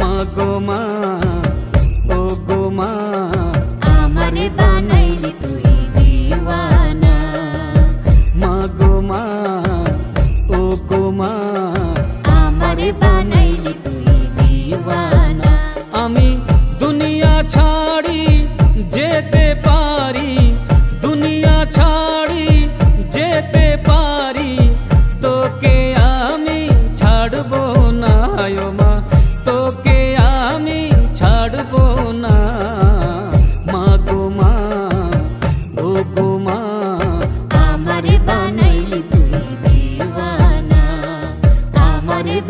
মা গো মা ও গো মা আমারে বানাইলি তুই দিওয়ানা। মা গো মা ও গো মা আমারে বানাইলি তুই দিওয়ানা। আমি দুনিয়া ছাড়ি যেতে পারি। দুনিয়া ছাড়ি যেতে পারি। তোকে আমি ছাড়বো না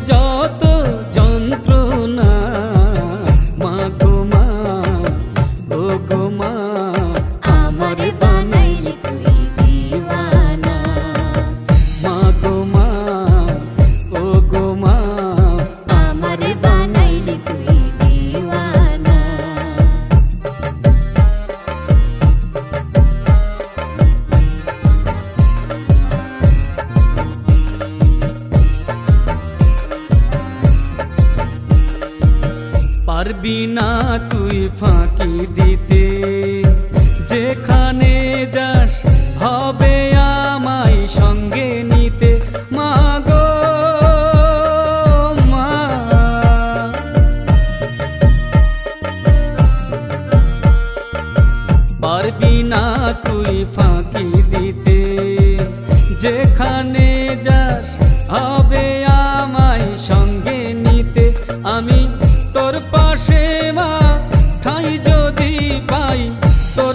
yo পারবি না তুই ফাঁকি দিতে। যেখানে যাস হবে আমায় সঙ্গে নিতে। মা গো, মা। পারবি না তুই ফাঁকি দিতে। যেখানে যাস হবে পাই তোর